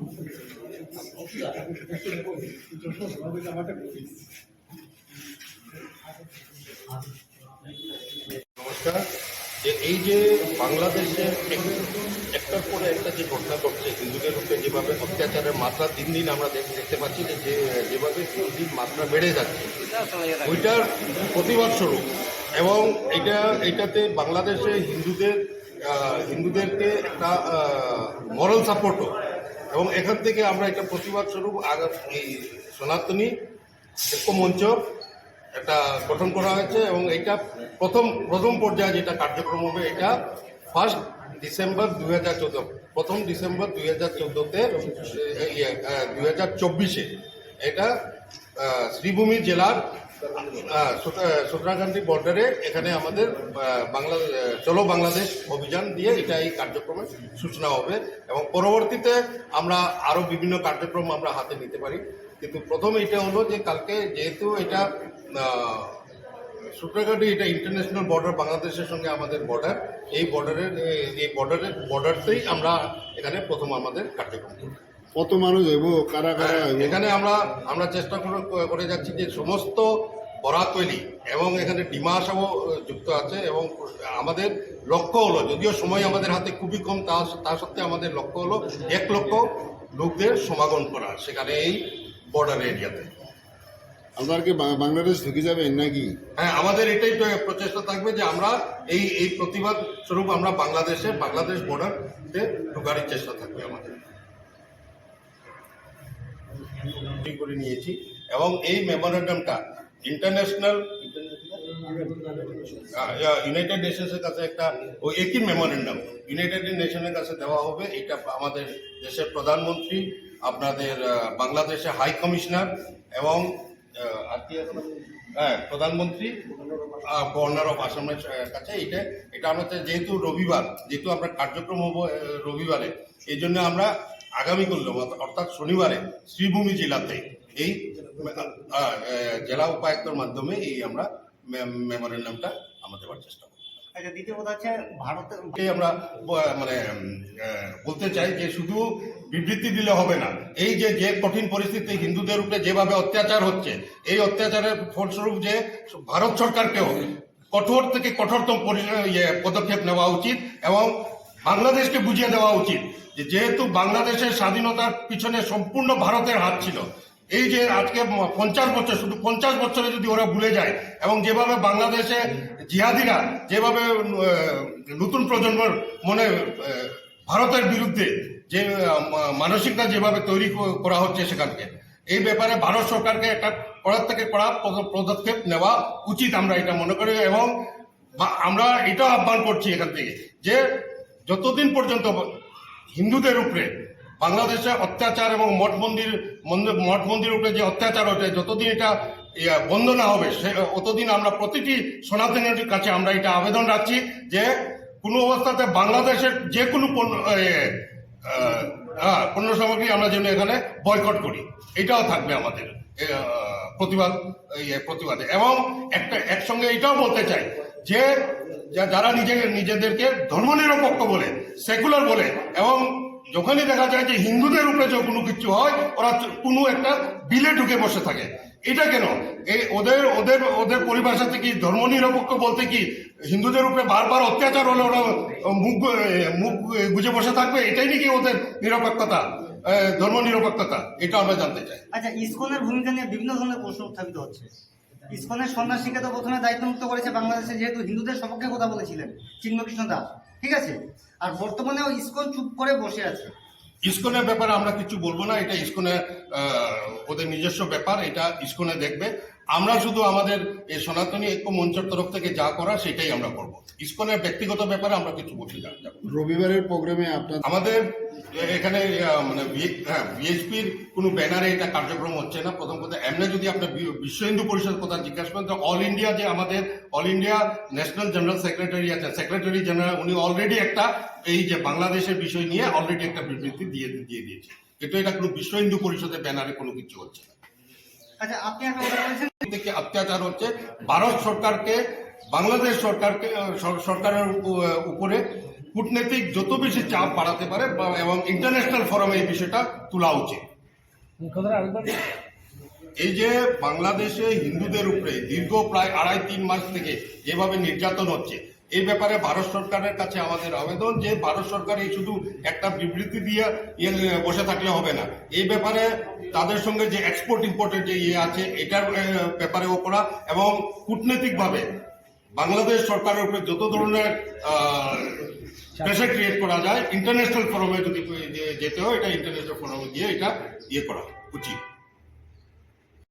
নমস্কার। যে এই যে বাংলাদেশে এক- একটার পরে একটা যে ঘটনা ঘটছে, হিন্দুদের উপরে যেভাবে অত্যাচারের মাত্রা দিন দিন আমরা দেখ- দেখতে পাচ্ছি যে যেভাবে দিন মাত্রা বেড়ে যাচ্ছে, ওইটার প্রতিবাদ স্বরূপ। এবং এটা, এটাতে বাংলাদেশে হিন্দুদের হিন্দুদেরকে একটা মরাল সাপোর্টও এবং এখান থেকে আমরা এটা প্রতিবাদ স্বরূপ এই সনাতনী ঐক্য মঞ্চ একটা গঠন করা হয়েছে এবং এটা প্রথম প্রথম পর্যায়ে যেটা কার্যক্রম হবে এটা ফার্স্ট ডিসেম্বর দুই হাজার চোদ্দ, প্রথম ডিসেম্বর দুই হাজার চোদ্দোতে দুই হাজার চব্বিশে। এটা শ্রীভূমি জেলার আহ, সুত- সুত্রাকান্তি বর্ডারে এখানে আমাদের বাংলা চলো বাংলাদেশ অভিযান দিয়ে এটা এই কার্যক্রমের সূচনা হবে এবং পরবর্তীতে আমরা আরও বিভিন্ন কার্যক্রম আমরা হাতে নিতে পারি। কিন্তু প্রথম এটা হলো যে কালকে যেহেতু এটা আহ, এটা ইন্টারন্যাশনাল বর্ডার বাংলাদেশের সঙ্গে আমাদের বর্ডার এই বর্ডারের এই বর্ডারের বর্ডারতেই আমরা এখানে প্রথম আমাদের কার্যক্রম। করব কত মানুষ হইব কারা কারা হইব? এখানে আমরা আমরা চেষ্টা করে যাচ্ছি যে সমস্ত বরাতলি এবং এখানে ডিমাসাও যুক্ত আছে এবং আমাদের লক্ষ্য হলো যদিও সময় আমাদের হাতে খুবই কম তা তা সত্ত্বেও আমাদের লক্ষ্য হলো এক লক্ষ লোকদের সমাগম করা সেখানে এই বর্ডার এরিয়াতে। আপনার কি বাংলাদেশ ঢুকে যাবে নাকি? হ্যাঁ আমাদের এটাই তো প্রচেষ্টা থাকবে যে আমরা এই এই প্রতিবাদ স্বরূপ আমরা বাংলাদেশে বাংলাদেশ বর্ডারতে ঢোকার চেষ্টা থাকবে আমাদের। তৈরি করে নিয়েছি এবং এই মেমোরেন্ডামটা ইন্টারন্যাশনাল ইউনাইটেড নেশনসের কাছে একটা ওই একই মেমোরেন্ডাম ইউনাইটেড নেশনের কাছে দেওয়া হবে এটা আমাদের দেশের প্রধানমন্ত্রী, আপনাদের বাংলাদেশের হাই কমিশনার এবং? হ্যাঁ প্রধানমন্ত্রী গভর্নর অফ আসামের কাছে এটা এটা আমাদের যেহেতু রবিবার, যেহেতু আমরা কার্যক্রম হব রবিবারে, এই জন্য আমরা আগামী করলাম অর্থাৎ শনিবারে শ্রীভূমি জেলাতে এই জেলা উপায়ুক্তর মাধ্যমে এই আমরা মেমোরেন্ডামটা আমরা দেওয়ার চেষ্টা করব। আচ্ছা দ্বিতীয় কথা হচ্ছে ভারতের আমরা মানে বলতে চাই যে শুধু বিবৃতি দিলে হবে না এই যে যে কঠিন পরিস্থিতি হিন্দুদের উপরে যেভাবে অত্যাচার হচ্ছে এই অত্যাচারের ফলস্বরূপ যে ভারত সরকারকেও কঠোর থেকে কঠোরতম ইয়ে, পদক্ষেপ নেওয়া উচিত এবং বাংলাদেশকে বুঝিয়ে দেওয়া উচিত যে যেহেতু বাংলাদেশের স্বাধীনতার পিছনে সম্পূর্ণ ভারতের হাত ছিল, এই যে আজকে পঞ্চাশ বছর, শুধু পঞ্চাশ বছরে যদি ওরা ভুলে যায় এবং যেভাবে বাংলাদেশে জিহাদিরা যেভাবে নতুন প্রজন্মের মনে ভারতের বিরুদ্ধে যে মানসিকতা যেভাবে তৈরি করা হচ্ছে সেখানকে, এই ব্যাপারে ভারত সরকারকে একটা কড়ার থেকে পদ- পদক্ষেপ নেওয়া উচিত আমরা এটা মনে করি এবং আমরা এটাও আহ্বান করছি এখান থেকে যে যতদিন পর্যন্ত হিন্দুদের উপরে বাংলাদেশে অত্যাচার এবং মঠ মন্দির মঠ মন্দির উপরে যে অত্যাচার হচ্ছে, যতদিন এটা বন্ধ না হবে, সে, অতদিন আমরা প্রতিটি সনাতনের কাছে আমরা এটা আবেদন রাখছি যে কোনো অবস্থাতে বাংলাদেশের যে কোনো পণ্য সামগ্রী আমরা যেন এখানে বয়কট করি। এটাও থাকবে আমাদের প্রতিবাদ প্রতিবাদে। এবং একটা, একসঙ্গে এটাও বলতে চাই যে যারা নিজে, নিজেদেরকে ধর্মনিরপেক্ষ বলে সেকুলার বলে, এবং যখনই দেখা যায় যে হিন্দুদের উপরে যে কোনো কিছু হয়, ওরা কোনো একটা বিলে ঢুকে বসে থাকে। এটা কেন? এই ওদের ওদের ওদের পরিভাষাতে কি ধর্মনিরপেক্ষ বলতে কি, হিন্দুদের উপরে বারবার অত্যাচার হলে ওরা মুখ মুখ গুজে বসে থাকবে? এটাই নাকি ওদের নিরপেক্ষতা? ধর্ম নিরপেক্ষতা এটা আমরা জানতে চাই। আচ্ছা ইসকনের ভূমিকা নিয়ে বিভিন্ন ধরনের প্রশ্ন উত্থাপিত হচ্ছে। ইসকনের সন্ন্যাসীকে তো প্রথমে দায়িত্বমুক্ত করেছে বাংলাদেশে, যেহেতু হিন্দুদের সপক্ষে কথা বলেছিলেন, চিন্মকৃষ্ণ দাস। ঠিক আছে? আর বর্তমানেও ইসকন চুপ করে বসে আছে। ইসকনের ব্যাপারে আমরা কিছু বলব না, এটা ইসকনের ওদের নিজস্ব ব্যাপার, এটা ইসকনে দেখবে। আমরা শুধু আমাদের এই সনাতনী ঐক্য মঞ্চের তরফ থেকে যা করা সেটাই আমরা করব। ইসকনের ব্যক্তিগত ব্যাপারে আমরা কিছু বলতে যাব। রবিবারের প্রোগ্রামে আপনার আমাদের এখানে মানে বিএসপির কোনো ব্যানারে এটা কার্যক্রম হচ্ছে না। প্রথম কথা এমনি যদি আপনার বিশ্ব হিন্দু পরিষদ কথা জিজ্ঞাসা করেন তো অল ইন্ডিয়া যে আমাদের all India national general secretary আছে সেক্রেটারি জেনারেল উনি অলরেডি একটা এই যে বাংলাদেশের বিষয় নিয়ে অলরেডি একটা বিবৃতি দিয়ে দিয়ে দিয়েছে। কিন্তু এটা কোনো বিশ্ব হিন্দু পরিষদের ব্যানারে কোনো কিছু হচ্ছে না। আচ্ছা আপনি একটা কথা বলেছেন? থেকে অত্যাচার হচ্ছে? ভারত সরকারকে বাংলাদেশ সরকারকে সরকারের উপরে কূটনৈতিক যত বেশি চাপ বাড়াতে পারে বা- এবং ইন্টারন্যাশনাল ফোরামে এই বিষয়টা তোলা উচিত। এই যে বাংলাদেশে হিন্দুদের উপরে দীর্ঘ প্রায় আড়াই তিন মাস থেকে যেভাবে নির্যাতন হচ্ছে এই ব্যাপারে ভারত সরকারের কাছে আমাদের আবেদন যে ভারত সরকার এই শুধু একটা বিবৃতি দিয়ে ইয়ে বসে থাকলে হবে না। এই ব্যাপারে তাদের সঙ্গে যে এক্সপোর্ট ইম্পোর্টের যে ইয়ে আছে, এটার ব্যাপারেও করা এবং কূটনৈতিকভাবে বাংলাদেশ সরকারের উপরে যত ধরনের প্রেশার ক্রিয়েট করা যায় ইন্টারন্যাশনাল ফোরামে যদি যেতে হয়, এটা ইন্টারন্যাশনাল ফোরামে গিয়ে এটা ইয়ে করা উচিত।